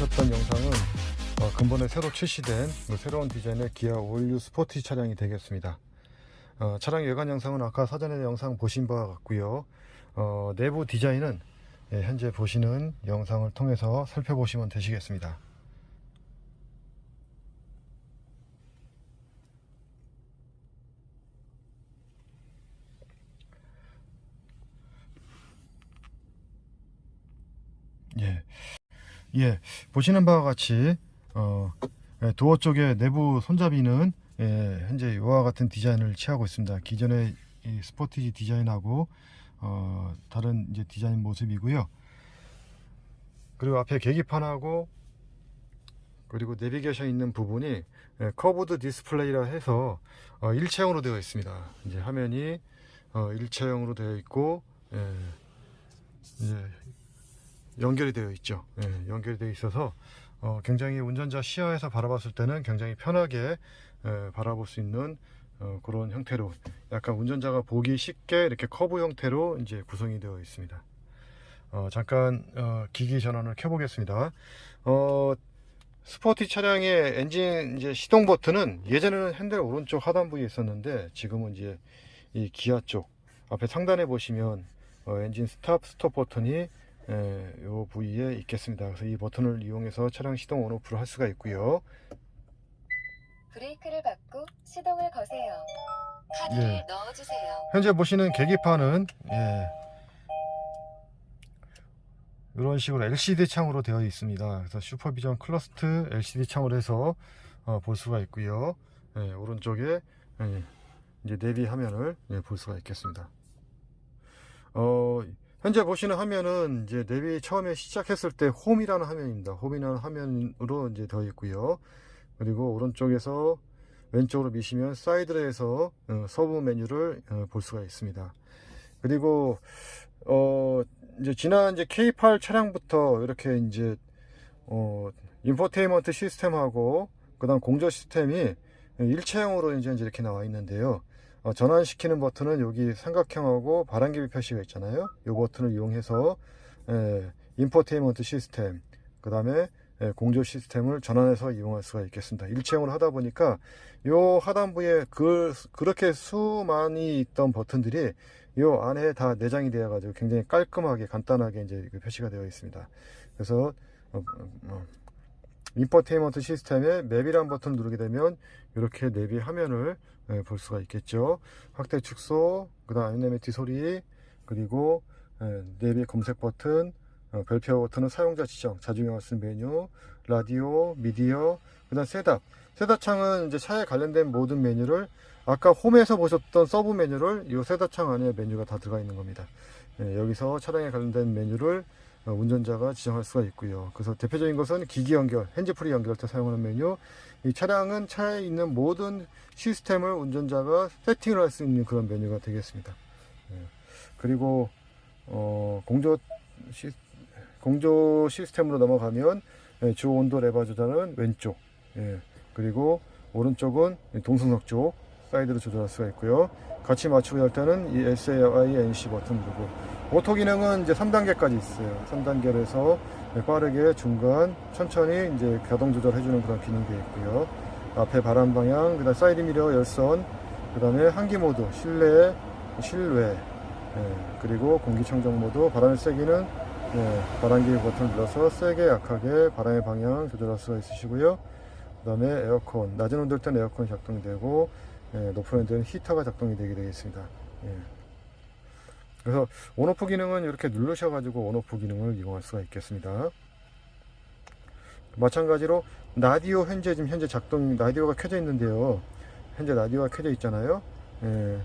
보셨던 영상은 어, 근본에 새로 출시된 그 새로운 디자인의 기아 올류 스포티 차량이 되겠습니다. 어, 차량 외관 영상은 아까 사전에 영상 보신 바와 같고요. 어, 내부 디자인은 예, 현재 보시는 영상을 통해서 살펴보시면 되시겠습니다. 예. 예, 보시는 바와 같이 어, 예, 도어 쪽에 내부 손잡이는 예, 현재 이와 같은 디자인을 취하고 있습니다. 기존의 이 스포티지 디자인하고 어, 다른 이제 디자인 모습이고요. 그리고 앞에 계기판하고 그리고 내비게이션 있는 부분이 예, 커브드 디스플레이라 해서 어, 일체형으로 되어 있습니다. 이제 화면이 어, 일체형으로 되어 있고 예, 이제 연결이 되어 있죠. 예, 연결이 되어 있어서 어, 굉장히 운전자 시야에서 바라봤을 때는 굉장히 편하게 예, 바라볼 수 있는 어, 그런 형태로 약간 운전자가 보기 쉽게 이렇게 커브 형태로 이제 구성이 되어 있습니다. 어, 잠깐 어, 기기 전원을 켜 보겠습니다. 어, 스포티 차량의 엔진 이제 시동 버튼은 예전에는 핸들 오른쪽 하단 부위에 있었는데 지금은 이제 이 기아 쪽 앞에 상단에 보시면 어, 엔진 스탑 스톱 버튼이 예, 요 부위에 있겠습니다. 그래서 이 버튼을 이용해서 차량 시동 온오프를 할 수가 있고요. 브레이크를 밟고 시동을 거세요. 카드를 예. 넣어주세요. 현재 보시는 계기판은 예, 이런 식으로 LCD 창으로 되어 있습니다. 그래서 슈퍼비전 클러스트 LCD 창으로 해서 어, 볼 수가 있고요. 예, 오른쪽에 예, 이제 내비 화면을 예, 볼 수가 있겠습니다. 어, 현재 보시는 화면은 이제 내비 처음에 시작했을 때 홈이라는 화면입니다. 홈이라는 화면으로 이제 되어 있고요. 그리고 오른쪽에서 왼쪽으로 미시면 사이드에서 어, 서브 메뉴를 어, 볼 수가 있습니다. 그리고 어 이제 지난 이제 K8 차량부터 이렇게 이제 어 인포테인먼트 시스템하고 그다음 공조 시스템이 일체형으로 이제 이렇게 나와 있는데요. 어, 전환시키는 버튼은 여기 삼각형하고 바람개비 표시가 있잖아요. 이 버튼을 이용해서 예, 인포테인먼트 시스템 그 다음에 예, 공조 시스템을 전환해서 이용할 수가 있겠습니다. 일체형으로 하다 보니까 요 하단부에 그 그렇게 수많이 있던 버튼들이 요 안에 다 내장이 되어 가지고 굉장히 깔끔하게 간단하게 이제 그 표시가 되어 있습니다. 그래서 어, 어, 인포테인먼트 시스템의 맵이란 버튼을 누르게 되면 이렇게 내비 화면을 예, 볼 수가 있겠죠. 확대 축소, 그 다음 아이네메티 소리, 그리고 예, 내비 검색 버튼, 어, 별표 버튼은 사용자 지정, 자중형을 쓴 메뉴, 라디오, 미디어, 그 다음 셋업. 셋업 창은 이제 차에 관련된 모든 메뉴를 아까 홈에서 보셨던 서브 메뉴를 이 셋업 창 안에 메뉴가 다 들어가 있는 겁니다. 예, 여기서 차량에 관련된 메뉴를 어, 운전자가 지정할 수가 있고요. 그래서 대표적인 것은 기기 연결, 핸즈프리 연결 때 사용하는 메뉴. 이 차량은 차에 있는 모든 시스템을 운전자가 세팅을 할 수 있는 그런 메뉴가 되겠습니다. 예. 그리고 어, 공조 시, 공조 시스템으로 넘어가면 예, 주 온도 레버 조절은 왼쪽, 예, 그리고 오른쪽은 이 동승석 쪽 사이드로 조절할 수가 있고요. 같이 맞추고 할 때는 이 SAI NC 버튼 누르고 오토 기능은 이제 3단계까지 있어요. 3단계에서 빠르게 중간 천천히 이제 가동 조절해주는 그런 기능도 있고요. 앞에 바람 방향, 그다음 사이드 미러 열선, 그다음에 한기 모드, 실내, 실외, 예, 그리고 공기청정 모드, 바람의 세기는 예, 바람기 버튼을 눌러서 세게 약하게 바람의 방향 조절할 수가 있으시고요. 그 다음에 에어컨, 낮은 온도일 때는 에어컨이 작동이 되고 예, 높은 온도에는 히터가 작동이 되게 되겠습니다. 예. 그래서 온오프 기능은 이렇게 누르셔가지고 온오프 기능을 이용할 수가 있겠습니다. 마찬가지로 라디오 현재 지금 현재 작동 라디오가 켜져 있는데요. 현재 라디오가 켜져 있잖아요. 예.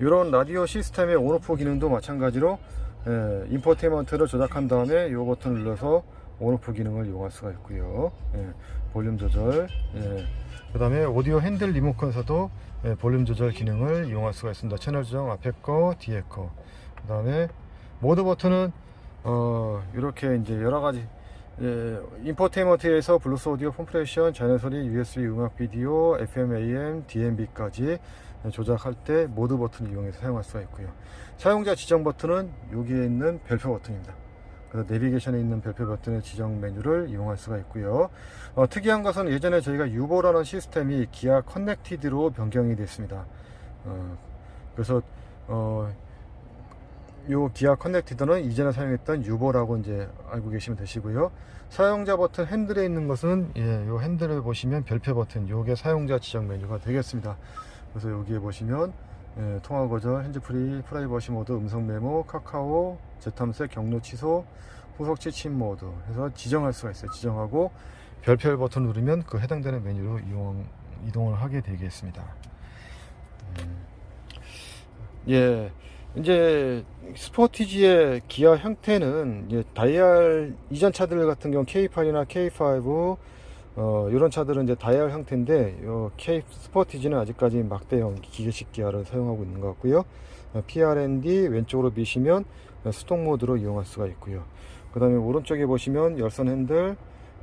이런 라디오 시스템의 온오프 기능도 마찬가지로 예, 인포테인먼트를 조작한 다음에 이 버튼을 눌러서 온오프 기능을 이용할 수가 있고요. 예, 볼륨 조절, 예, 그 다음에 오디오 핸들 리모컨에서도 예, 볼륨 조절 기능을 이용할 수가 있습니다. 채널 조정 앞에 거, 뒤에 거. 그 다음에 모드 버튼은 어, 이렇게 이제 여러 가지 예, 인포테인먼트에서 블루스 오디오 컴프레션, 자연 소리, USB 음악 비디오, FM, AM, DMB까지 조작할 때 모드 버튼을 이용해서 사용할 수가 있고요. 사용자 지정 버튼은 여기에 있는 별표 버튼입니다. 그래서 내비게이션에 있는 별표 버튼의 지정 메뉴를 이용할 수가 있고요. 어, 특이한 것은 예전에 저희가 유보라는 시스템이 기아 커넥티드로 변경이 됐습니다. 어, 그래서 어, 요 기아 커넥티드는 이전에 사용했던 유보라고 이제 알고 계시면 되시고요. 사용자 버튼 핸들에 있는 것은 예, 요 핸들을 보시면 별표 버튼, 요게 사용자 지정 메뉴가 되겠습니다. 그래서 여기에 보시면 예, 통화 거절, 핸즈프리, 프라이버시 모드, 음성 메모, 카카오, 재탐색, 경로 취소, 후속 취침 모드 해서 지정할 수가 있어요. 지정하고 별표 버튼 누르면 그 해당되는 메뉴로 이용, 이동을 하게 되겠습니다. 음. 예, 이제 스포티지의 기아 형태는 이제 다이얼 이전 차들 같은 경우 K8이나 K5 어, 이런 차들은 이제 다이얼 형태인데 요 K 스포티지는 아직까지 막대형 기계식 기아를 사용하고 있는 것 같고요. 어, PRND 왼쪽으로 미시면 수동 모드로 이용할 수가 있고요. 그 다음에 오른쪽에 보시면 열선 핸들,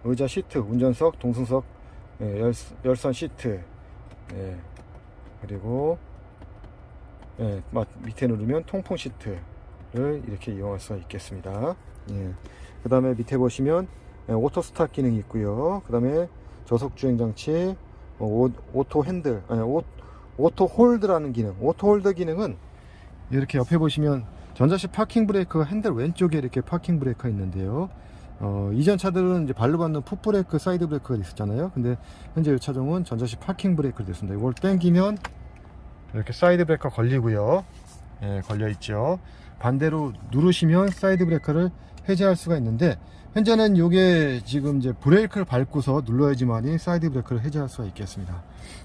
의자 시트, 운전석, 동승석, 예, 열, 열선 시트, 예, 그리고 예, 맞- 밑에 누르면 통풍 시트를 이렇게 이용할 수가 있겠습니다. 예. 그 다음에 밑에 보시면 예, 오토 스타트 기능이 있고요. 그 다음에 저속 주행 장치, 어, 오, 오토 핸들, 오토 홀드라는 기능. 오토 홀드 기능은 이렇게 옆에 보시면 전자식 파킹 브레이크가 핸들 왼쪽에 이렇게 파킹 브레이크가 있는데요. 어, 이전 차들은 이제 발로 받는 풋 브레이크, 사이드 브레이크가 있었잖아요. 근데 현재 이 차종은 전자식 파킹 브레이크를 됐습니다. 이걸 당기면 이렇게 사이드 브레이커 걸리고요. 예, 걸려 있죠. 반대로 누르시면 사이드 브레이커를 해제할 수가 있는데 현재는 이게 지금 이제 브레이크를 밟고서 눌러야지만이 사이드 브레이크를 해제할 수가 있겠습니다.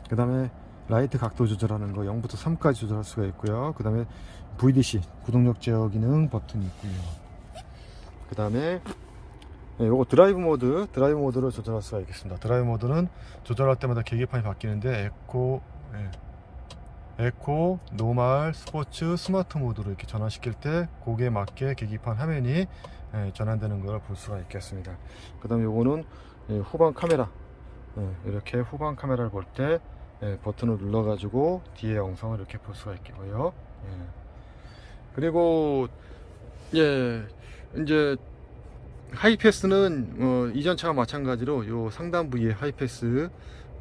그 다음에 라이트 각도 조절하는 거 0부터 3까지 조절할 수가 있고요. 그 다음에 VDC 구동력 제어 기능 버튼이 있고요. 그 다음에 네, 요거 드라이브 모드, 드라이브 모드로 조절할 수가 있겠습니다. 드라이브 모드는 조절할 때마다 계기판이 바뀌는데 에코, 예, 에코, 노말, 스포츠, 스마트 모드로 이렇게 전환시킬 때 거기에 맞게 계기판 화면이 예, 전환되는 걸 볼 수가 있겠습니다. 그 다음에 요거는 예, 후방 카메라, 예, 이렇게 후방 카메라를 볼때 예, 버튼을 눌러가지고 뒤에 영상을 이렇게 볼 수가 있고요. 예. 그리고 예, 이제 하이패스는 어, 이전 차와 마찬가지로 요 상단 부위에 하이패스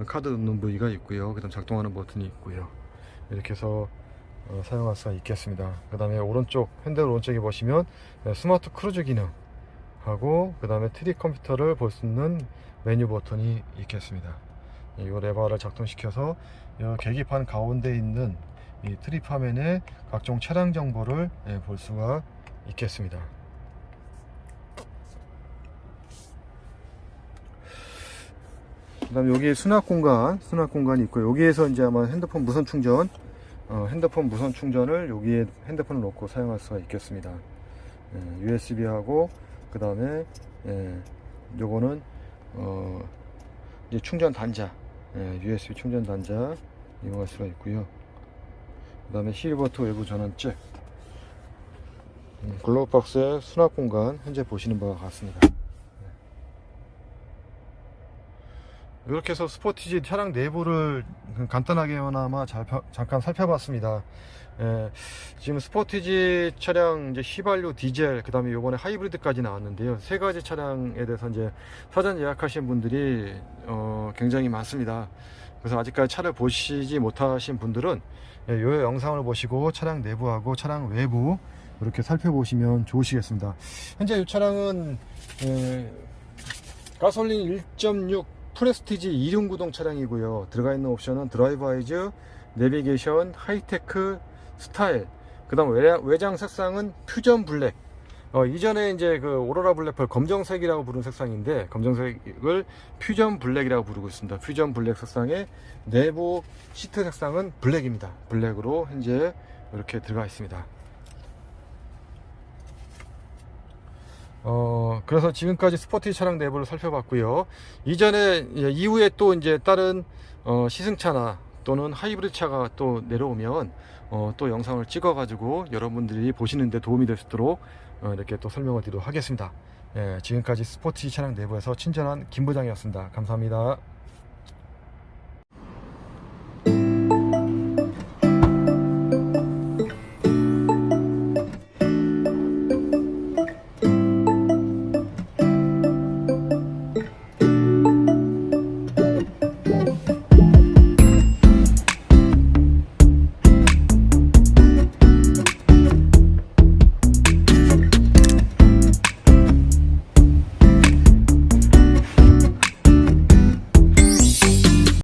카드 넣는 부위가 있고요. 그다음 작동하는 버튼이 있고요. 이렇게 해서 어, 사용할 수가 있겠습니다. 그 다음에 오른쪽 핸들 오른쪽에 보시면 네, 스마트 크루즈 기능 하고 그 다음에 3D 컴퓨터를 볼 수 있는 메뉴 버튼이 있겠습니다. 이 레버를 작동시켜서 이 계기판 가운데 있는 이 트립 화면에 각종 차량 정보를 예, 볼 수가 있겠습니다. 그 다음 여기 수납 공간, 수납 공간이 있고 여기에서 이제 아마 핸드폰 무선 충전, 어, 핸드폰 무선 충전을 여기에 핸드폰을 놓고 사용할 수가 있겠습니다. 예, USB하고 그 다음에 예, 요거는 어, 이제 충전 단자, 예, USB 충전 단자 이용할 수가 있고요. 그 다음에 힐버트 외부 전원 잭, 음, 글로브 박스의 수납 공간 현재 보시는 바와 같습니다. 이렇게 해서 스포티지 차량 내부를 간단하게나마 잘 펴- 잠깐 살펴봤습니다. 예, 지금 스포티지 차량 이제 휘발유, 디젤, 그 다음에 요번에 하이브리드까지 나왔는데요. 세 가지 차량에 대해서 이제 사전 예약하신 분들이 어, 굉장히 많습니다. 그래서 아직까지 차를 보시지 못하신 분들은 예, 요 영상을 보시고 차량 내부하고 차량 외부 이렇게 살펴보시면 좋으시겠습니다. 현재 이 차량은 예, 가솔린 1.6 프레스티지 2륜 구동 차량이고요. 들어가 있는 옵션은 드라이브 아이즈, 내비게이션, 하이테크, 스타일. 그 다음 외장 색상은 퓨전 블랙. 어, 이전에 이제 그 오로라 블랙펄 검정색이라고 부르는 색상인데 검정색을 퓨전 블랙이라고 부르고 있습니다. 퓨전 블랙 색상의 내부 시트 색상은 블랙입니다. 블랙으로 현재 이렇게 들어가 있습니다. 어, 그래서 지금까지 스포티 차량 내부를 살펴봤고요. 이전에, 예, 이후에 또 이제 다른, 어, 시승차나 또는 하이브리드 차가 또 내려오면, 어, 또 영상을 찍어 가지고 여러분들이 보시는데 도움이 될 수 있도록, 어, 이렇게 또 설명을 드리도록 하겠습니다. 예, 지금까지 스포티 차량 내부에서 친절한 김 부장이었습니다. 감사합니다.